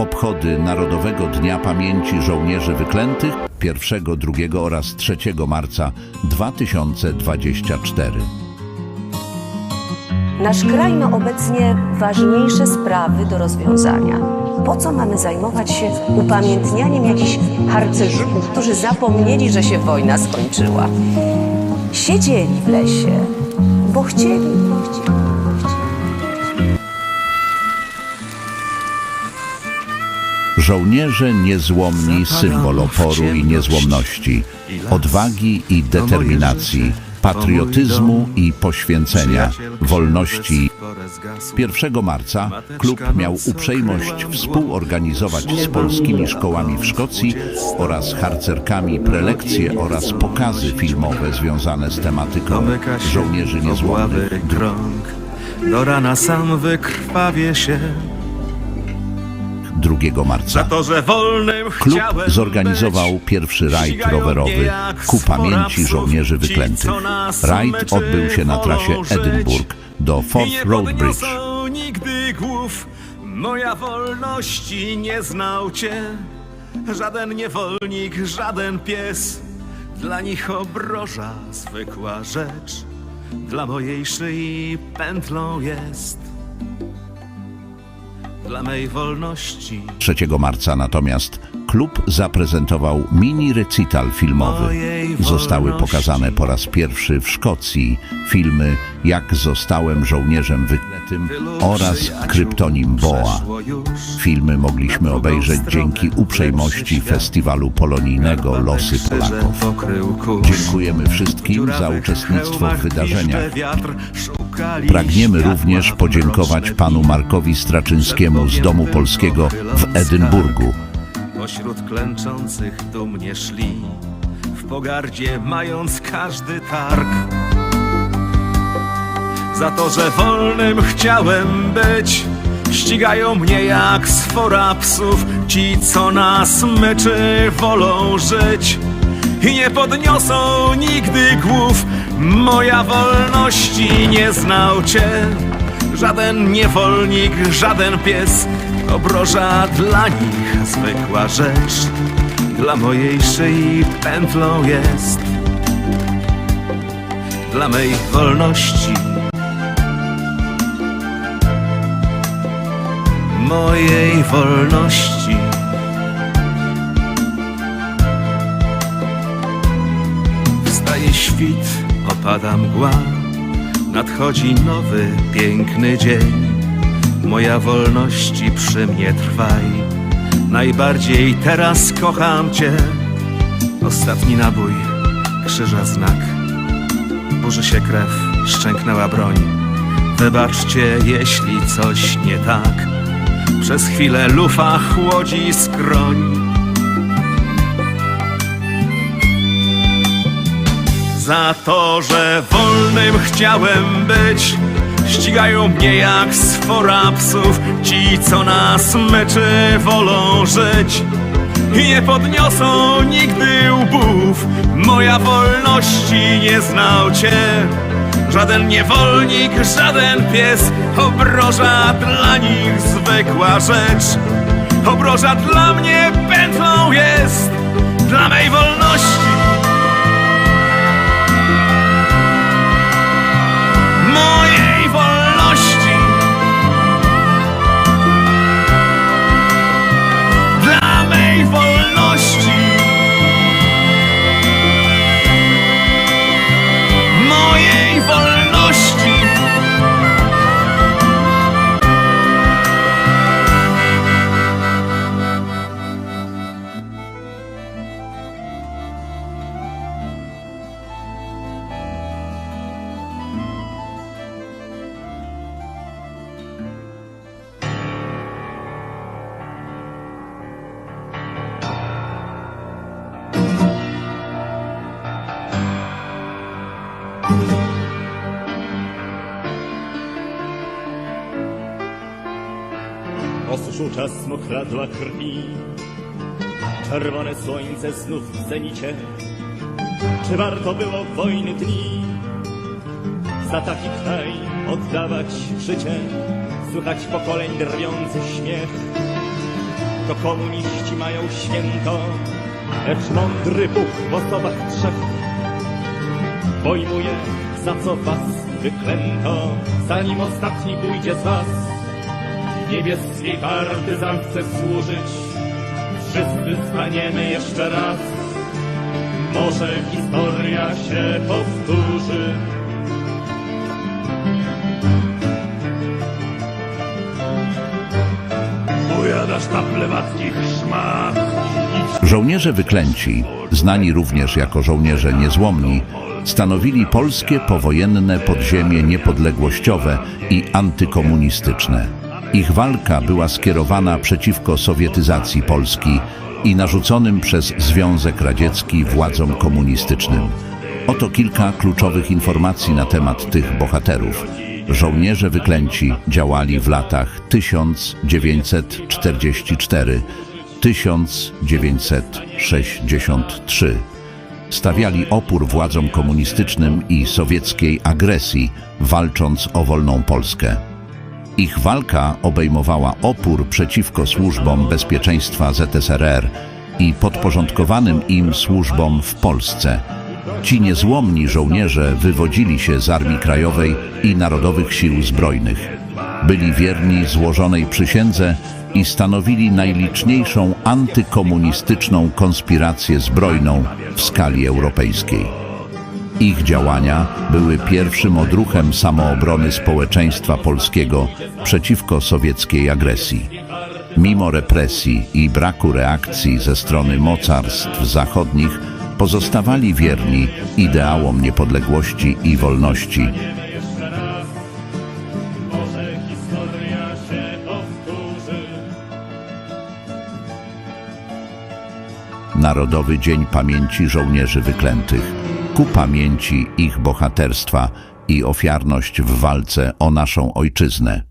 Obchody Narodowego Dnia Pamięci Żołnierzy Wyklętych 1, 2 oraz 3 marca 2024. Nasz kraj ma obecnie ważniejsze sprawy do rozwiązania. Po co mamy zajmować się upamiętnianiem jakichś harcerzyków, którzy zapomnieli, że się wojna skończyła? Siedzieli w lesie, bo chcieli, bo chcieli. Żołnierze niezłomni, symbol oporu i niezłomności, odwagi i determinacji, patriotyzmu i poświęcenia, wolności. 1 marca klub miał uprzejmość współorganizować z polskimi szkołami w Szkocji oraz harcerkami prelekcje oraz pokazy filmowe związane z tematyką żołnierzy niezłomnych. Do rana sam wykrwawię się 2 marca. Za to, że wolnym Klub zorganizował pierwszy rajd rowerowy ku pamięci żołnierzy wyklętych. Rajd odbył się na trasie. Edynburg do Forth Road Bridge. nigdy głów Moja wolności nie znał cię Żaden niewolnik, żaden pies Dla nich obroża zwykła rzecz Dla mojej szyi pętlą jest Dla mej wolności 3 marca natomiast klub zaprezentował mini recital filmowy. Mojej Zostały wolności. pokazane po raz pierwszy w Szkocji filmy Jak zostałem żołnierzem wykletym Tylu oraz Kryptonim Boa. Filmy mogliśmy obejrzeć dzięki uprzejmości festiwalu polonijnego Losy Polaków. Dziękujemy wszystkim za uczestnictwo w wydarzeniach. Pragniemy również podziękować panu Markowi Straczyńskiemu z Domu Polskiego w Edynburgu. Pośród klęczących dumnie szli, w pogardzie mając każdy targ. Za to, że wolnym chciałem być, ścigają mnie jak sfora psów, ci co nas myczy wolą żyć. I nie podniosą nigdy głów, moja wolności nie znał cię. Żaden niewolnik, żaden pies, obroża dla nich zwykła rzecz. Dla mojej szyi pętlą jest, dla mej wolności. Mojej wolności. Opada mgła, nadchodzi nowy, piękny dzień. Moja wolności przy mnie trwaj, najbardziej teraz kocham Cię. Ostatni nabój, krzyża znak, burzy się krew, szczęknęła broń. Wybaczcie, jeśli coś nie tak, przez chwilę lufa chłodzi skroń. Za to, że wolnym chciałem być. Ścigają mnie jak sfora psów Ci, co nas meczy, wolą żyć. Nie podniosą nigdy łbów. Moja wolności nie znał Cię. Żaden niewolnik, żaden pies. Obroża dla nich zwykła rzecz. Obroża dla mnie pętlą jest. Dla mej wolności Osuszył czas mokradła krwi? Czerwone słońce znów w zenicie. Czy warto było wojny dni? Za taki kraj oddawać życie Słychać pokoleń drwiący śmiech. To komuniści mają święto, lecz mądry Bóg w osobach trzech pojmuje, za co was wyklęto, zanim ostatni pójdzie z was. Niebieskiej partyzantce służyć, wszyscy staniemy jeszcze raz. Może historia się powtórzy. Ujadasz tam lewackich szmat. Żołnierze wyklęci, znani również jako żołnierze niezłomni, stanowili polskie powojenne podziemie niepodległościowe i antykomunistyczne. Ich walka była skierowana przeciwko sowietyzacji Polski i narzuconym przez Związek Radziecki władzom komunistycznym. Oto kilka kluczowych informacji na temat tych bohaterów. Żołnierze wyklęci działali w latach 1944 1963. Stawiali opór władzom komunistycznym i sowieckiej agresji, walcząc o wolną Polskę. Ich walka obejmowała opór przeciwko służbom bezpieczeństwa ZSRR i podporządkowanym im służbom w Polsce. Ci niezłomni żołnierze wywodzili się z Armii Krajowej i Narodowych Sił Zbrojnych. Byli wierni złożonej przysiędze i stanowili najliczniejszą antykomunistyczną konspirację zbrojną w skali europejskiej. Ich działania były pierwszym odruchem samoobrony społeczeństwa polskiego przeciwko sowieckiej agresji. Mimo represji i braku reakcji ze strony mocarstw zachodnich, pozostawali wierni ideałom niepodległości i wolności. Narodowy Dzień Pamięci Żołnierzy Wyklętych, ku pamięci ich bohaterstwa i ofiarność w walce o naszą ojczyznę.